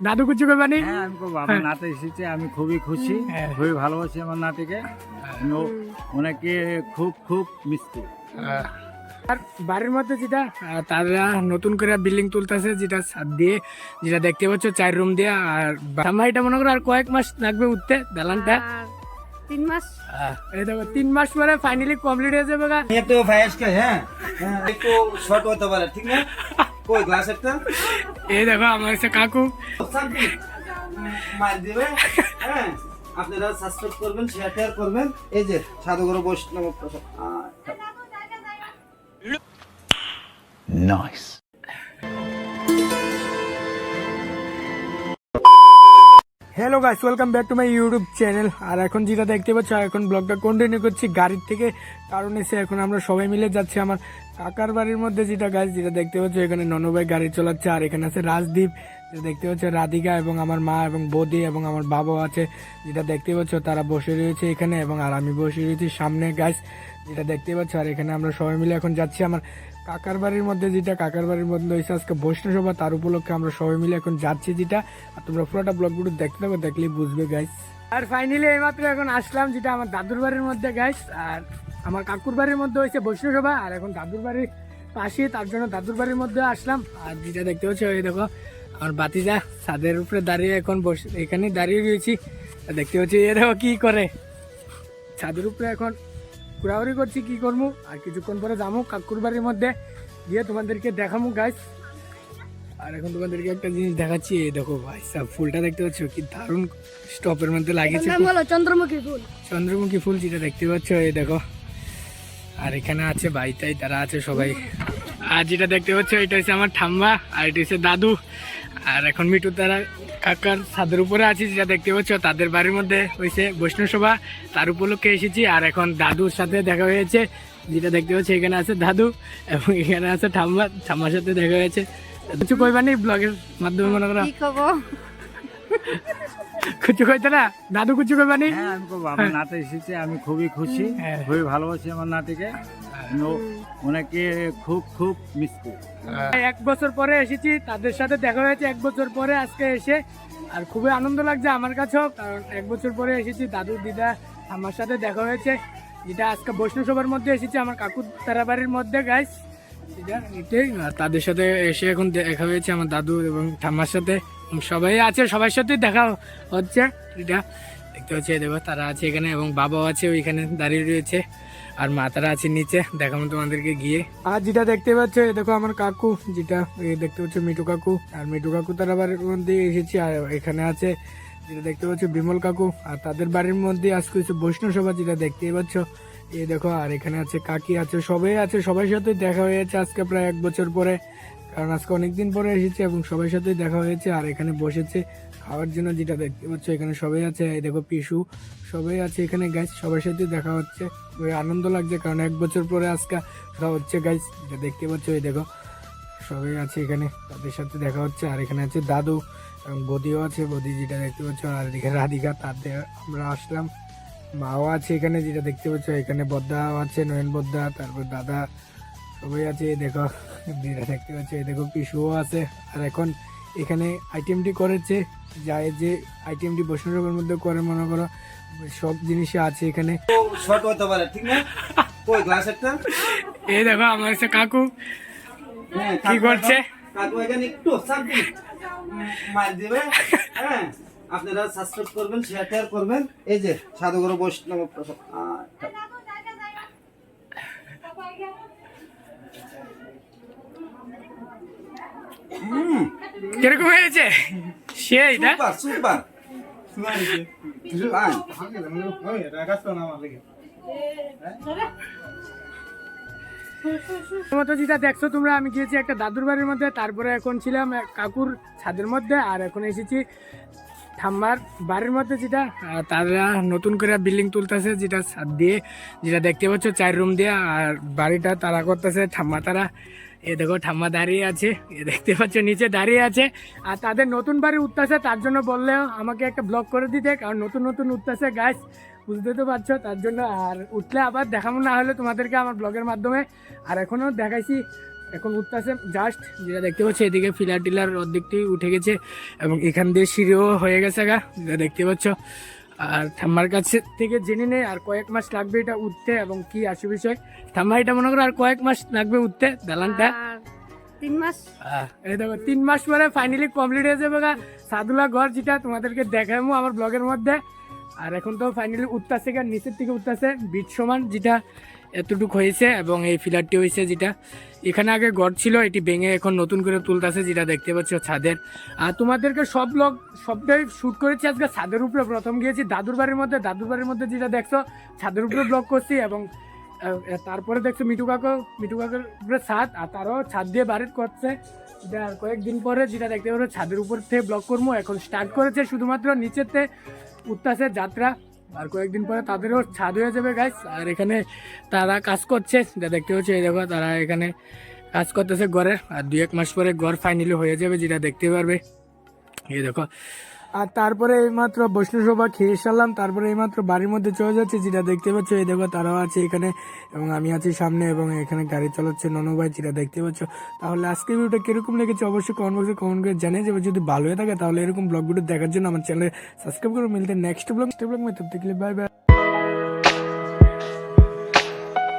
দাদু কিছু করবে নি? হ্যাঁ, আমি হ্যাঁ। নাতে এসেছে আমি খুবই খুশি হ্যাঁ। খুবই ভালোবাসি আমার নাতিকে। অনেকে খুব খুব মিষ্টি। বাড়ির মধ্যে যেটা তারা নতুন করে বিল্ডিং তুলতেছে যেটা ছাদ দিয়ে যেটা দেখতে পাচ্ছ চার রুম দিয়ে আর বাড়িটা মনে করো আর কয়েক মাস লাগবে উঠতে দালানটা তিন মাস। এই দেখো তিন মাস পরে ফাইনালি কমপ্লিট হয়ে যাবে একটু ফায়াস হ্যাঁ? একটু শর্ট হতে পারে ঠিক না? কই একটা? এই দেখো আমার কাছে কাকু। মার দিবে হ্যাঁ? আপনারা সাবস্ক্রাইব করবেন শেয়ার টেয়ার করবেন। এই যে সাধুগুর বৈষ্ণব nice hello guys welcome back to my YouTube channel আর এখন যেটা দেখতে পাচ্ছ, এখন ব্লগটা কন্টিনিউ করছি গাড়ির থেকে। কারণ এসে এখন আমরা সবাই মিলে যাচ্ছি আমার কাকার বাড়ির মধ্যে যেটা গাছ যেটা দেখতে পাচ্ছ, এখানে ননভাই গাড়ি চালাচ্ছে, আর এখানে আছে রাজদীপ। যেটা দেখতে পাচ্ছ, রাধিকা এবং আমার মা এবং বৌদি এবং আমার বাবা আছে। যেটা দেখতে পাচ্ছ, তারা বসে রয়েছে এখানে এবং আর আমি বসে রয়েছি সামনে গাছ যেটা দেখতে পাচ্ছ, আর এখানে আমরা সবাই মিলে এখন যাচ্ছি আমার কাকার বাড়ির মধ্যে যেটা, কাকার বাড়ির মধ্যে হয়েছে আজকে বৈষ্ণব সভা, তার উপলক্ষে আমরা সবাই মিলে এখন যাচ্ছি যেটা। আর তোমরা পুরোটা ব্লগগুলো দেখতে থাকো, দেখলেই বুঝবে গাইস আর ফাইনালি এইমাত্র এখন আসলাম যেটা আমার দাদুর বাড়ির মধ্যে গাইস আর আমার কাকুর বাড়ির মধ্যে হয়েছে বৈষ্ণব সভা, আর এখন দাদুর বাড়ির পাশে তার জন্য দাদুর বাড়ির মধ্যে আসলাম। আর যেটা দেখতে পাচ্ছি ওই দেখো, আমার বাতিজা ছাদের উপরে দাঁড়িয়ে এখন বসে এখানে দাঁড়িয়ে রয়েছি। দেখতে পাচ্ছি, এ দেখো কি করে। ছাদের উপরে এখন ঘোরাঘুরি করছি কি করব আর কিছুক্ষণ পরে যাব কাকুর বাড়ির মধ্যে। গিয়ে তোমাদেরকে দেখাবো গাছ আর এখন তোমাদেরকে একটা জিনিস দেখাচ্ছি এই দেখো ভাই সব ফুলটা দেখতে পাচ্ছ? কি দারুণ স্টপের মধ্যে লাগিয়েছে চন্দ্রমুখী ফুল। চন্দ্রমুখী ফুল যেটা দেখতে পাচ্ছ এই দেখো। আর এখানে আছে ভাইটাই তারা আছে সবাই। আর যেটা দেখতে পাচ্ছ এটা হচ্ছে আমার ঠাম্মা আর এটা হচ্ছে দাদু। আর এখন মিটু তারা কাকার ছাদের উপরে আছি যেটা দেখতে পাচ্ছ তাদের বাড়ির মধ্যে হয়েছে বৈষ্ণব সভা। তার উপলক্ষে এসেছি আর এখন দাদুর সাথে দেখা হয়েছে যেটা দেখতে পাচ্ছ এখানে আছে দাদু এবং এখানে আছে ঠাম্মা। ঠাম্মার সাথে দেখা হয়েছে। কিছু কইবানি ব্লগের মাধ্যমে মনে করো? কিছু কইতে না? দাদু কিছু হ্যাঁ আমি করব আমার এসেছে আমি খুবই খুশি হ্যাঁ। খুবই ভালোবাসি আমার নাতিকে। ওনাকে খুব খুব মিষ্টি এক বছর পরে এসেছি তাদের সাথে দেখা হয়েছে এক বছর পরে আজকে এসে। আর খুবই আনন্দ লাগছে আমার কাছেও কারণ এক বছর পরে এসেছি দাদু দিদা আমার সাথে দেখা হয়েছে। যেটা আজকে বৈষ্ণব মধ্যে এসেছি আমার কাকুর তারা বাড়ির মধ্যে গাইস এটাই আর তাদের সাথে এসে এখন দেখা হয়েছে আমার দাদু এবং ঠাম্মার সাথে। সবাই আছে সবার সাথে দেখা হচ্ছে। এটা দেখতে হচ্ছে দেখো তারা আছে এখানে এবং বাবাও আছে ওইখানে দাঁড়িয়ে রয়েছে। আর মা তারা আছে নিচে, দেখাবো তোমাদেরকে গিয়ে। আর যেটা দেখতে পাচ্ছ দেখো আমার কাকু, যেটা দেখতে পাচ্ছ মিঠু কাকু। আর মিঠু কাকু তার আবার মধ্যে এসেছি, আর এখানে আছে যেটা দেখতে পাচ্ছ বিমল কাকু। আর তাদের বাড়ির মধ্যে আজকে হচ্ছে বৈষ্ণব সভা যেটা দেখতেই পাচ্ছ, এ দেখো, আর এখানে আছে কাকি আছে, সবাই আছে, সবার সাথে দেখা হয়েছে আজকে প্রায় এক বছর পরে। কারণ আজকে অনেকদিন পরে এসেছে এবং সবার সাথে দেখা হয়েছে, আর এখানে বসেছে খাওয়ার জন্য যেটা দেখতে পাচ্ছ, এখানে সবাই আছে। এই দেখো পিসু, সবাই আছে এখানে গাছ সবার সাথে দেখা হচ্ছে। আনন্দ লাগছে, কারণ এক বছর পরে আজকে হচ্ছে গাছ যেটা দেখতে পাচ্ছ, এই দেখো। সবাই আছে এখানে, তাদের সাথে দেখা হচ্ছে। আর এখানে আছে দাদু এবং বদিও আছে। বদি যেটা দেখতে পাচ্ছ, আর এখানে রাধিকা, তাদের আমরা আসলাম। মাও আছে এখানে, যেটা দেখতে পাচ্ছ, এখানে বদ্দাও আছে, নয়ন বদ্দা, তারপর দাদা, সবাই আছে দেখো। যেটা দেখতে পাচ্ছ, এই দেখো, পিসুও আছে। আর এখন এখানে আইটেমটি করেছে যায় যে আইটেমটি বৈষ্ণবের মধ্যে করে মনে করো সব জিনিসই আছে এখানে। শর্ট হতে পারে ঠিক না? কই গ্লাস একটা? এই দেখো আমার কাছে কাকু। হ্যাঁ, কি করছে? কাকু এখানে একটু মার দিবে হ্যাঁ? আপনারা সাবস্ক্রাইব করবেন শেয়ার করবেন। এই যে সাধুগুরু বৈষ্ণব প্রসাদ। কীরকম হয়েছে? সেই না সুপার মতো যেটা দেখছ তোমরা আমি গিয়েছি একটা দাদুর বাড়ির মধ্যে তারপরে এখন ছিলাম এক কাকুর ছাদের মধ্যে আর এখন এসেছি ঠাম্মার বাড়ির মধ্যে যেটা তারা নতুন করে বিল্ডিং তুলতেছে যেটা ছাদ দিয়ে। যেটা দেখতে পাচ্ছ চার রুম দিয়ে আর বাড়িটা তারা করতেছে ঠাম্মা তারা। এ দেখো ঠাম্মা দাঁড়িয়ে আছে, এ দেখতে পাচ্ছ নিচে দাঁড়িয়ে আছে। আর তাদের নতুন বাড়ি উঠতেছে তার জন্য বললেও আমাকে একটা ব্লগ করে দিতে, কারণ নতুন নতুন উঠতেছে গাছ বুঝতে তো পারছ তার জন্য। আর উঠলে আবার দেখাবো, না হলে তোমাদেরকে আমার ব্লগের মাধ্যমে। আর এখনও দেখাইছি, এখন উঠতেছে জাস্ট যেটা দেখতে পাচ্ছ, এদিকে ফিলার টিলার অর্ধেকটি উঠে গেছে, এবং এখান দিয়ে সিঁড়িও হয়ে গেছে গা, যেটা দেখতে পাচ্ছ। আর ঠাম্মার কাছে থেকে জেনে নেই আর কয়েক মাস লাগবে এটা উঠতে এবং কি আসে বিষয়। ঠাম্মা এটা মনে করো আর কয়েক মাস লাগবে উঠতে দালানটা। তিন মাস। এই দেখো তিন মাস পরে ফাইনালি কমপ্লিট হয়ে যাবে গা। সাদুলা ঘর যেটা তোমাদেরকে দেখাবো আমার ব্লগের মধ্যে। আর এখন তো ফাইনালি উঠতেছে গা নিচের থেকে উঠতেছে বিট সমান যেটা। এতটুকু হয়েছে এবং এই ফিলারটি হয়েছে যেটা। এখানে আগে ঘর ছিল, এটি ভেঙে এখন নতুন করে তুলতেছে যেটা দেখতে পাচ্ছ ছাদের। আর তোমাদেরকে সব ব্লগ সবটাই শ্যুট করেছি আজকে ছাদের উপরে। প্রথম গিয়েছি দাদুর বাড়ির মধ্যে। দাদুর বাড়ির মধ্যে যেটা দেখছ, ছাদের উপরে ব্লগ করছি এবং তারপরে দেখছ মিটু কাকু মিটু কাকুর উপরে ছাদ, আর তারও ছাদ দিয়ে বাড়ির করছে। আর কয়েকদিন পরে যেটা দেখতে পারো, ছাদের উপর থেকে ব্লগ করব। এখন স্টার্ট করেছে শুধুমাত্র নিচেতে উঠতেছে যাত্রা। আর কয়েকদিন পরে তাদেরও ছাদ হয়ে যাবে গাছ আর এখানে তারা কাজ করছে। যা দেখতে পাচ্ছি, এই দেখো, তারা এখানে কাজ করতেছে ঘরের আর দু এক মাস পরে ঘর ফাইনালি হয়ে যাবে, যেটা দেখতে পারবে। এই দেখো আর তারপরে এইমাত্র বৈষ্ণবসভা খেয়ে সারলাম, তারপরে এইমাত্র বাড়ির মধ্যে চলে যাচ্ছে, যেটা দেখতে পাচ্ছ, এই দেখো তারাও আছে এখানে, এবং আমি আছি সামনে, এবং এখানে গাড়ি চালাচ্ছে ননু ভাই, যেটা দেখতে পাচ্ছ। তাহলে আজকে ভিডিওটা কীরকম লেগেছে অবশ্যই কমেন্ট বক্সে কমেন্ট করে জানিয়ে যাবে যদি ভালো হয়ে থাকে, তাহলে এরকম ব্লগ ভিডিও দেখার জন্য আমার চ্যানেলে সাবস্ক্রাইব করে। মিলতে next blog next blog method দেখলে বাই বাই